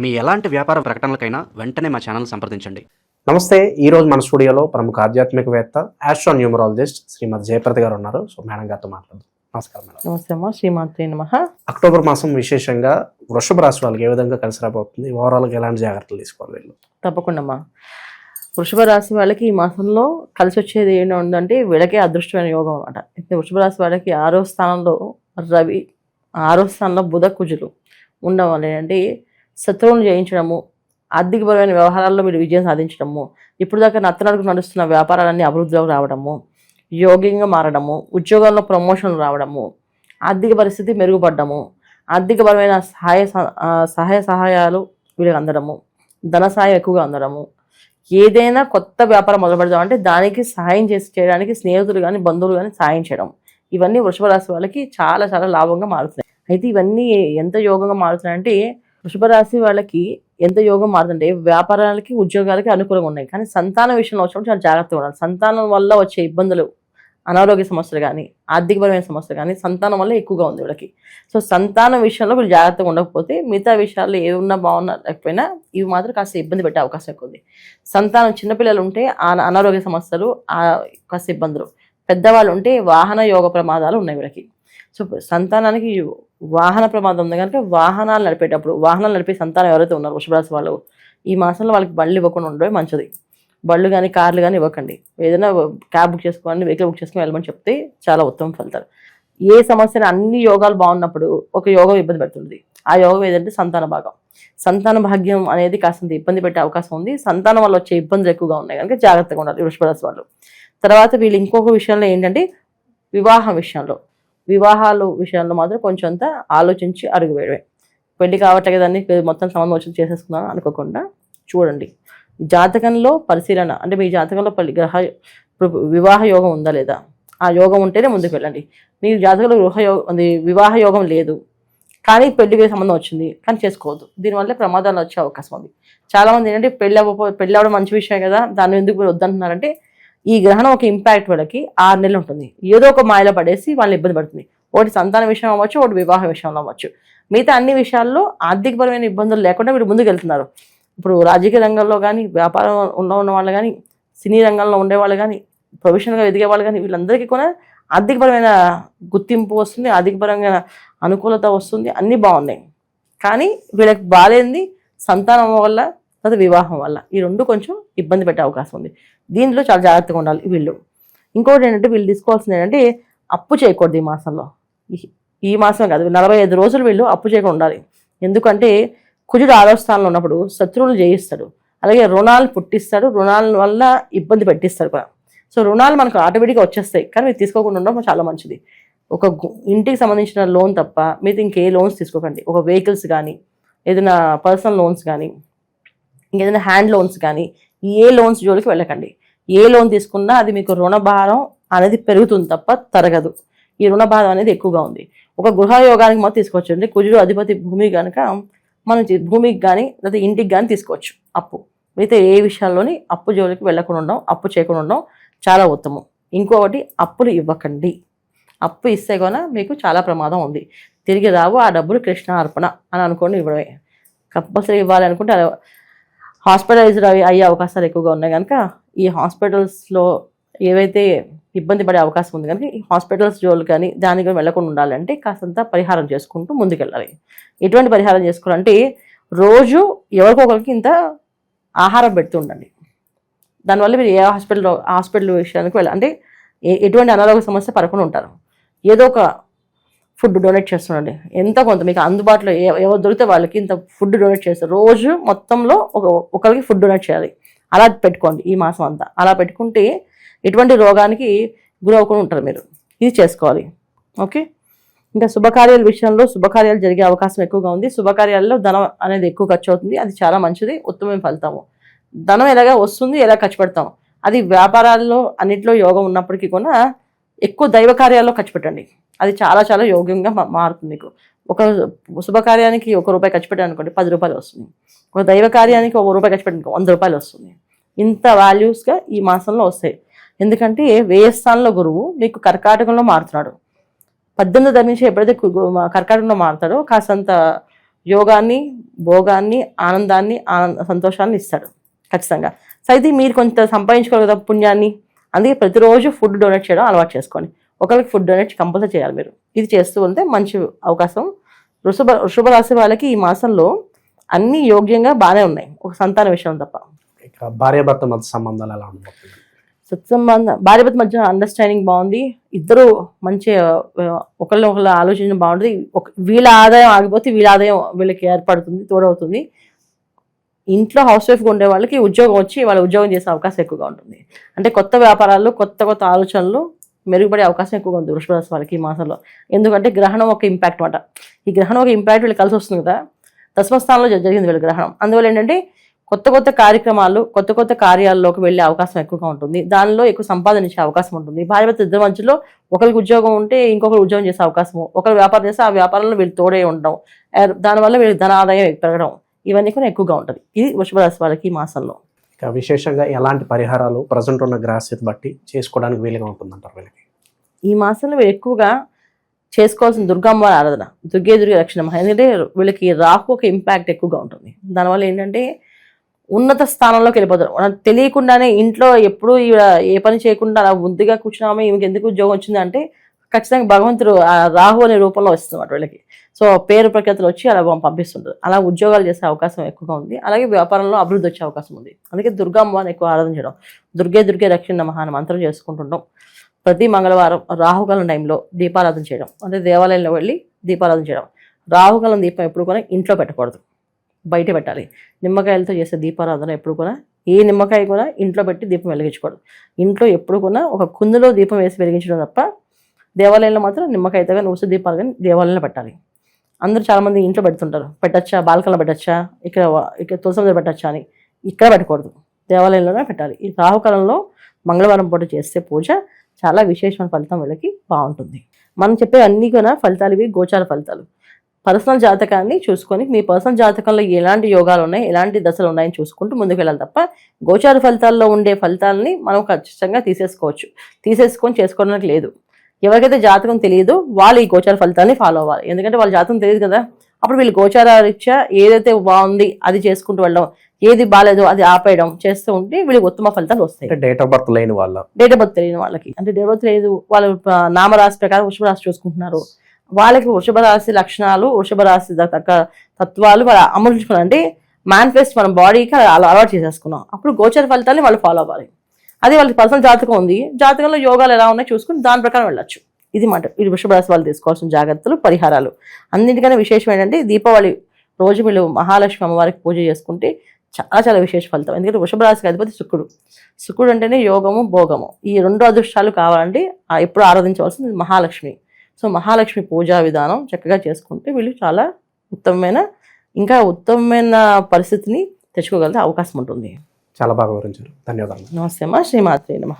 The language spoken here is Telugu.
మీ ఎలాంటి వ్యాపార ప్రకటనలకైనా వెంటనే మా ఛానల్ సంప్రదించండి. నమస్తే ఈ రోజు మన స్టూడియోలో ప్రముఖ ఆధ్యాత్మికవేత్త ఆస్ట్రో న్యూమరాలజిస్ట్ శ్రీమతి జయప్రద గారు ఉన్నారు. సో మేడం గారితో మాట్లాడదాం. నమస్కారం మేడం. నమస్తే అమ్మా శ్రీమాత్రి నమ. అక్టోబర్ మాసం విశేషంగా వృషభ రాశి వాళ్ళకి ఏ విధంగా కలిసి రాబోతుంది? ఓవరాల్గా ఎలాంటి జాగ్రత్తలు తీసుకోవాలి వీళ్ళు? తప్పకుండా అమ్మా. వృషభ రాశి వాళ్ళకి ఈ మాసంలో కలిసి వచ్చేది ఏంటో ఉందంటే వీళ్ళకే అదృష్టమైన యోగం అనమాట అయితే వృషభ రాశి వాళ్ళకి ఆరో స్థానంలో రవి ఆరో స్థానంలో బుధ కుజులు ఉండడం వల్ల ఏంటంటే శత్రువులను జయించడము ఆర్థికపరమైన వ్యవహారాల్లో మీరు విజయం సాధించడము ఇప్పుడు దాకా నత్తనడుగు నడుస్తున్న వ్యాపారాలన్నీ అభివృద్ధిలోకి రావడము యోగ్యంగా మారడము ఉద్యోగాల్లో ప్రమోషన్లు రావడము ఆర్థిక పరిస్థితి మెరుగుపడడము ఆర్థికపరమైన సహాయ సహాయ సహాయాలు వీళ్ళకి అందడము ధన సహాయం ఎక్కువగా అందడము. ఏదైనా కొత్త వ్యాపారం మొదలు పెడదామంటే దానికి సహాయం చేసి చేయడానికి స్నేహితులు కానీ బంధువులు కానీ సహాయం చేయడం. ఇవన్నీ వృషభ రాశి వాళ్ళకి చాలా చాలా లాభంగా మారుతున్నాయి. అయితే ఇవన్నీ ఎంత యోగంగా మారుతున్నాయంటే వృషభరాశి వాళ్ళకి ఎంత యోగం మారుతుంటే వ్యాపారాలకి ఉద్యోగాలకి అనుకూలంగా ఉన్నాయి. కానీ సంతాన విషయంలో వచ్చినప్పుడు చాలా జాగ్రత్తగా ఉండాలి. సంతానం వల్ల వచ్చే ఇబ్బందులు అనారోగ్య సమస్యలు కానీ ఆర్థికపరమైన సమస్యలు కానీ సంతానం వల్ల ఎక్కువగా ఉంది వీళ్ళకి. సో సంతానం విషయంలో వీళ్ళు జాగ్రత్తగా ఉండకపోతే మిగతా విషయాల్లో ఏ ఉన్నా బాగున్నా లేకపోయినా ఇవి మాత్రం కాస్త ఇబ్బంది పెట్టే అవకాశం ఎక్కువ ఉంది. సంతానం చిన్నపిల్లలు ఉంటే ఆ అనారోగ్య సమస్యలు కాస్త ఇబ్బందులు. పెద్దవాళ్ళు ఉంటే వాహన యోగ ప్రమాదాలు ఉన్నాయి వీళ్ళకి. సో సంతానానికి వాహన ప్రమాదం ఉంది. కనుక వాహనాలు నడిపేటప్పుడు వాహనాలు నడిపే సంతానం ఎవరైతే ఉన్నారో వృషభరాశి వాళ్ళు ఈ మాసంలో వాళ్ళకి బళ్ళు ఇవ్వకుండా ఉండడం మంచిది. బళ్ళు కానీ కార్లు కానీ ఇవ్వకండి. ఏదైనా క్యాబ్ బుక్ చేసుకోవాలని వెహికల్ బుక్ చేసుకొని వెళ్ళమని చెప్తే చాలా ఉత్తమం ఫలితాలు. ఏ సమస్యను అన్ని యోగాలు బాగున్నప్పుడు ఒక యోగం ఇబ్బంది పెడుతుంది. ఆ యోగం ఏదంటే సంతాన భాగం. సంతాన భాగ్యం అనేది కాస్తంత ఇబ్బంది పెట్టే అవకాశం ఉంది. సంతానం వల్ల వచ్చే ఇబ్బందులు ఎక్కువగా ఉన్నాయి. కనుక జాగ్రత్తగా ఉండాలి వృషభరాశి వాళ్ళు. తర్వాత వీళ్ళు ఇంకొక విషయంలో ఏంటంటే వివాహం విషయంలో. వివాహాలు విషయంలో మాత్రం కొంచెం ఆలోచించి అడుగు వేయడమే. పెళ్ళి కావట్లే కదండి మొత్తం సంబంధం వచ్చి చేసేసుకున్నాను అనుకోకుండా చూడండి. జాతకంలో పరిశీలన అంటే మీ జాతకంలో పల్లి గ్రహ వివాహ యోగం ఉందా లేదా? ఆ యోగం ఉంటేనే ముందుకు వెళ్ళండి. మీ జాతకంలో గృహ యోగం అది వివాహ యోగం లేదు. కానీ పెళ్ళికి సంబంధం వచ్చింది. కానీ చేసుకోవద్దు. దీనివల్ల ప్రమాదాలు వచ్చే అవకాశం ఉంది. చాలామంది ఏంటంటే పెళ్ళి అవ్వ పెళ్ళి అవ్వడం మంచి విషయం కదా. దాన్ని ఎందుకు మీరు వద్దంటున్నారంటే ఈ గ్రహణం ఒక ఇంపాక్ట్ వాళ్ళకి ఆరు నెలలు ఉంటుంది. ఏదో ఒక మాయలో పడేసి వాళ్ళని ఇబ్బంది పడుతుంది. ఒకటి సంతాన విషయం అవ్వచ్చు ఒకటి వివాహ విషయంలో అవ్వచ్చు. మిగతా అన్ని విషయాల్లో ఆర్థికపరమైన ఇబ్బందులు లేకుండా వీళ్ళు ముందుకు వెళ్తున్నారు. ఇప్పుడు రాజకీయ రంగంలో కానీ వ్యాపారం ఉన్న వాళ్ళు కానీ సినీ రంగంలో ఉండేవాళ్ళు కానీ ప్రొఫెషనల్గా ఎదిగే వాళ్ళు కానీ వీళ్ళందరికీ కూడా ఆర్థికపరమైన గుర్తింపు వస్తుంది ఆర్థికపరమైన అనుకూలత వస్తుంది అన్నీ బాగున్నాయి. కానీ వీళ్ళకి బాగాలేంది సంతానం వల్ల తర్వాత వివాహం వల్ల. ఈ రెండు కొంచెం ఇబ్బంది పెట్టే అవకాశం ఉంది. దీంట్లో చాలా జాగ్రత్తగా ఉండాలి వీళ్ళు. ఇంకోటి ఏంటంటే వీళ్ళు తీసుకోవాల్సింది ఏంటంటే అప్పు చేయకూడదు ఈ మాసంలో. ఈ- మాసం కాదు నలభై ఐదు రోజులు వీళ్ళు అప్పు చేయకుండా ఉండాలి. ఎందుకంటే కుజుడు ఆరో స్థానంలో ఉన్నప్పుడు శత్రువులు జయిస్తాడు. అలాగే రుణాలు పుట్టిస్తాడు. రుణాల వల్ల ఇబ్బంది పెట్టిస్తాడు కూడా. సో రుణాలు మనకు ఆటోమేటిక్గా వచ్చేస్తాయి. కానీ మీరు తీసుకోకుండా ఉండడం చాలా మంచిది. ఒక ఇంటికి సంబంధించిన లోన్ తప్ప మీరు ఇంకే లోన్స్ తీసుకోకండి. ఒక వెహికల్స్ కానీ ఏదైనా పర్సనల్ లోన్స్ కానీ ఇంకేదైనా హ్యాండ్ లోన్స్ కానీ ఏ లోన్స్ జోలికి వెళ్ళకండి. ఏ లోన్ తీసుకున్నా అది మీకు రుణభారం అనేది పెరుగుతుంది తప్ప తరగదు. ఈ రుణభారం అనేది ఎక్కువగా ఉంది. ఒక గృహ యోగానికి మాత్రం తీసుకోవచ్చు కుజుడు అధిపతి భూమి కనుక మనం భూమికి కానీ లేదా ఇంటికి కానీ తీసుకోవచ్చు. అప్పు. మిగతా ఏ విషయాల్లోని అప్పు జోలికి వెళ్ళకుండా ఉండడం అప్పు చేయకుండా ఉండడం చాలా ఉత్తమం. ఇంకొకటి అప్పులు ఇవ్వకండి. అప్పు ఇస్తే కూడా మీకు చాలా ప్రమాదం ఉంది. తిరిగి రావు ఆ డబ్బులు కృష్ణ అర్పణ అని అనుకోండి ఇవ్వడమే. కంపల్సరీ ఇవ్వాలి అనుకుంటే అలా హాస్పిటలైజ్డ్ అవి అయ్యే అవకాశాలు ఎక్కువగా ఉన్నాయి కనుక ఈ హాస్పిటల్స్లో ఏవైతే ఇబ్బంది పడే అవకాశం ఉంది కనుక ఈ హాస్పిటల్స్ జోలు కానీ దానికి వెళ్ళకుండా ఉండాలంటే కాస్తంత పరిహారం చేసుకుంటూ ముందుకెళ్ళాలి. ఎటువంటి పరిహారం చేసుకోవాలంటే రోజు ఎవరికొకరికి ఇంత ఆహారం పెడుతూ ఉండండి. దానివల్ల మీరు ఏ హాస్పిటల్ హాస్పిటల్ విషయానికి వెళ్ళాలి అంటే ఏ- ఎటువంటి అనారోగ్య సమస్య పడకుండా ఉంటారు. ఏదో ఒక ఫుడ్ డొనేట్ చేస్తున్నాండి ఎంత కొంత మీకు అందుబాటులో ఎవరు దొరికితే వాళ్ళకి ఇంత ఫుడ్ డొనేట్ చేస్తారు. రోజు మొత్తంలో ఒక ఒకరికి ఫుడ్ డొనేట్ చేయాలి. అలా పెట్టుకోండి ఈ మాసం అంతా. అలా పెట్టుకుంటే ఎటువంటి రోగానికి గురవకుండా ఉంటారు మీరు. ఇది చేసుకోవాలి. ఓకే? ఇంకా శుభకార్యాల విషయంలో శుభకార్యాలు జరిగే అవకాశం ఎక్కువగా ఉంది. శుభకార్యాల్లో ధనం అనేది ఎక్కువ ఖర్చు అవుతుంది. అది చాలా మంచిది. ఉత్తమమైన ఫలితాము. ధనం ఎలాగా వస్తుంది ఎలా ఖర్చు పెడతాం అది వ్యాపారాల్లో అన్నింటిలో యోగం ఉన్నప్పటికీ కూడా ఎక్కువ దైవ కార్యాల్లో ఖర్చు పెట్టండి. అది చాలా చాలా యోగ్యంగా మారుతుంది మీకు. ఒక శుభకార్యానికి ఒక రూపాయి ఖర్చు పెట్టాను అనుకోండి పది రూపాయలు వస్తుంది. ఒక దైవ కార్యానికి ఒక రూపాయి ఖర్చు పెట్టాను వంద రూపాయలు వస్తుంది. ఇంత వాల్యూస్గా ఈ మాసంలో వస్తాయి. ఎందుకంటే వ్యయ స్థానంలో గురువు మీకు కర్కాటకంలో మారుతున్నాడు. పద్దెనిమిది ధరించి ఎప్పుడైతే కర్కాటకంలో మారుతాడో కాస్తంత యోగాన్ని భోగాన్ని ఆనందాన్ని ఆనంద సంతోషాన్ని ఇస్తాడు. ఖచ్చితంగా. సో అయితే మీరు కొంత సంపాదించుకోగలుగుతారు పుణ్యాన్ని అందుకే ప్రతిరోజు ఫుడ్ డొనేట్ చేయడం అలవాటు చేసుకోండి. ఒకరికి ఫుడ్ డొనేట్ కంపల్సరీ చేయాలి మీరు. ఇది చేస్తూ ఉంటే మంచి అవకాశం. వృషభ వృషభ రాశి వాళ్ళకి ఈ మాసంలో అన్ని యోగ్యంగా బాగానే ఉన్నాయి. ఒక సంతాన విషయం తప్ప. భార్యాభర్త మధ్య సంబంధాలు ఎలా ఉండబోతుంది సత్సంబంధం భార్య మధ్య అండర్స్టాండింగ్ బాగుంది. ఇద్దరు మంచి ఒకళ్ళు ఒకళ్ళు ఆలోచన బాగుంటుంది. వీళ్ళ ఆదాయం ఆగిపోతే వీళ్ళ ఆదాయం వీళ్ళకి ఏర్పడుతుంది తోడవుతుంది. ఇంట్లో హౌస్ వైఫ్గా ఉండే వాళ్ళకి ఉద్యోగం వచ్చి వాళ్ళు ఉద్యోగం చేసే అవకాశం ఎక్కువగా ఉంటుంది. అంటే కొత్త వ్యాపారాల్లో కొత్త కొత్త ఆలోచనలు మెరుగుపడే అవకాశం ఎక్కువగా ఉంది వృషభరాశి వాళ్ళకి ఈ మాసంలో. ఎందుకంటే గ్రహణం ఒక ఇంపాక్ట్ అనమాట ఈ గ్రహణం ఒక ఇంపాక్ట్ వీళ్ళు కలిసి వస్తుంది కదా. దశమస్థానంలో జరిగింది వీళ్ళ గ్రహణం. అందువల్ల ఏంటంటే కొత్త కొత్త కార్యక్రమాలు కొత్త కొత్త కార్యాల్లోకి వెళ్ళే అవకాశం ఎక్కువగా ఉంటుంది. దానిలో ఎక్కువ సంపాదించే అవకాశం ఉంటుంది. భార్య భర్త మధ్యలో ఒకరికి ఉద్యోగం ఉంటే ఇంకొకరు ఉద్యోగం చేసే అవకాశం ఒకరు వ్యాపారం చేస్తే ఆ వ్యాపారంలో వీళ్ళు తోడే ఉండడం. దానివల్ల వీళ్ళకి ధన ఆదాయం పెరగడం. ఇవన్నీ కూడా ఎక్కువగా ఉంటుంది. ఇది వృషభ రాశి వాళ్ళకి ఈ మాసంలో. ఇక విశేషంగా ఎలాంటి పరిహారాలు ప్రజెంట్ ఉన్న గ్రాస్యత బట్టి చేసుకోవడానికి వీలుగా ఉంటుందంటారు వీళ్ళకి? ఈ మాసంలో వీళ్ళు ఎక్కువగా చేసుకోవాల్సిన దుర్గమ్మ ఆరాధన దుర్గే దుర్గే రక్షణ. ఎందుకంటే వీళ్ళకి రాహు ఒక ఇంపాక్ట్ ఎక్కువగా ఉంటుంది. దానివల్ల ఏంటంటే ఉన్నత స్థానంలోకి వెళ్ళిపోతారు. మనకు తెలియకుండానే ఇంట్లో ఎప్పుడు ఏ పని చేయకుండా అలా ముద్దుగా కూర్చున్నామే ఈమెకి ఎందుకు ఉద్యోగం వచ్చింది అంటే ఖచ్చితంగా భగవంతుడు రాహు అనే రూపంలో వస్తుంది వీళ్ళకి. సో పేరు ప్రఖ్యాతులు వచ్చి అలా పంపిస్తుంటారు. అలా ఉద్యోగాలు చేసే అవకాశం ఎక్కువగా ఉంది. అలాగే వ్యాపారంలో అభివృద్ధి వచ్చే అవకాశం ఉంది. అందుకే దుర్గామ్మని ఎక్కువ ఆరాధన చేయడం దుర్గే దుర్గే రక్షణ మహాన మంత్రం చేసుకుంటుంటాం. ప్రతి మంగళవారం రాహుకాలం టైంలో దీపారాధన చేయడం అంటే దేవాలయంలో వెళ్ళి దీపారాధన చేయడం. రాహుకాలం దీపం ఎప్పుడు కూడా ఇంట్లో పెట్టకూడదు. బయట పెట్టాలి. నిమ్మకాయలతో చేసే దీపారాధన ఎప్పుడు కూడా ఏ నిమ్మకాయ కూడా ఇంట్లో పెట్టి దీపం వెలిగించకూడదు. ఇంట్లో ఎప్పుడు కూడా ఒక కుందులో దీపం వేసి వెలిగించడం తప్ప దేవాలయంలో మాత్రం నిమ్మకాయతో కానీ ఉసు దీపాలు కానీ దేవాలయంలో పెట్టాలి. అందరూ చాలామంది ఇంట్లో పెడుతుంటారు. పెట్టచ్చా? బాల్కల్లో పెట్టచ్చా? ఇక్కడ ఇక్కడ తులసి పెట్టచ్చా అని ఇక్కడ పెట్టకూడదు. దేవాలయంలోనే పెట్టాలి. ఈ రాహుకాలంలో మంగళవారం పూట చేస్తే పూజ చాలా విశేషమైన ఫలితం వీళ్ళకి బాగుంటుంది. మనం చెప్పే అన్ని కూడా ఫలితాలు ఇవి గోచార ఫలితాలు. పర్సనల్ జాతకాన్ని చూసుకొని మీ పర్సనల్ జాతకంలో ఎలాంటి యోగాలు ఉన్నాయి ఎలాంటి దశలు ఉన్నాయని చూసుకుంటూ ముందుకు వెళ్ళాలి తప్ప గోచార ఫలితాల్లో ఉండే ఫలితాలని మనం ఖచ్చితంగా తీసేసుకోవచ్చు. తీసేసుకొని చేసుకోవడానికి లేదు. ఎవరికైతే జాతకం తెలియదో వాళ్ళు ఈ గోచార ఫలితాన్ని ఫాలో అవ్వాలి. ఎందుకంటే వాళ్ళ జాతకం తెలియదు కదా. అప్పుడు వీళ్ళు గోచార రీత్యా ఏదైతే బాగుంది అది చేసుకుంటూ వెళ్ళడం ఏది బాగాలేదో అది ఆపేయడం చేస్తూ ఉంటే వీళ్ళకి ఉత్తమ ఫలితాలు వస్తాయి. డేట్ ఆఫ్ బర్త్ లేని వాళ్ళ. డేట్ ఆఫ్ బర్త్ తెలియని వాళ్ళకి. అంటే డేట్ ఆఫ్ బర్త్ లేదు వాళ్ళు నామరాశి ప్రకారం వృషభ రాశి చూసుకుంటున్నారు. వాళ్ళకి వృషభ రాశి లక్షణాలు వృషభ రాశి తగ్గ తత్వాలు వాళ్ళు అమలుచుకున్నారు అంటే మేనిఫెస్ట్ మన బాడీకి అలా అలవాటు చేసేసుకున్నాం. అప్పుడు గోచర ఫలితాన్ని వాళ్ళు ఫాలో అవ్వాలి. అది వాళ్ళకి పర్సనల్ జాతకం ఉంది. జాతకంలో యోగాలు ఎలా ఉన్నాయో చూసుకుని దాని ప్రకారం వెళ్ళొచ్చు. ఇది మాట ఇది వృషభ రాశి వాళ్ళు తీసుకోవాల్సిన జాగ్రత్తలు పరిహారాలు. అన్నింటికైనా విశేషం ఏంటంటే దీపావళి రోజు వీళ్ళు మహాలక్ష్మి అమ్మవారికి పూజ చేసుకుంటే చాలా చాలా విశేష ఫలితం. ఎందుకంటే వృషభ రాశికి అధిపతి శుక్రుడు. శుక్రుడు అంటేనే యోగము భోగము. ఈ రెండు అదృష్టాలు కావాలంటే ఎప్పుడు ఆరాధించవలసింది మహాలక్ష్మి. సో మహాలక్ష్మి పూజా విధానం చక్కగా చేసుకుంటే వీళ్ళు చాలా ఉత్తమమైన ఇంకా ఉత్తమమైన పరిస్థితిని తెచ్చుకోగలిగే అవకాశం ఉంటుంది. చాలా బాగా వివరించారు. ధన్యవాదాలు. నమస్తే మా శ్రీమాత్రి నమ.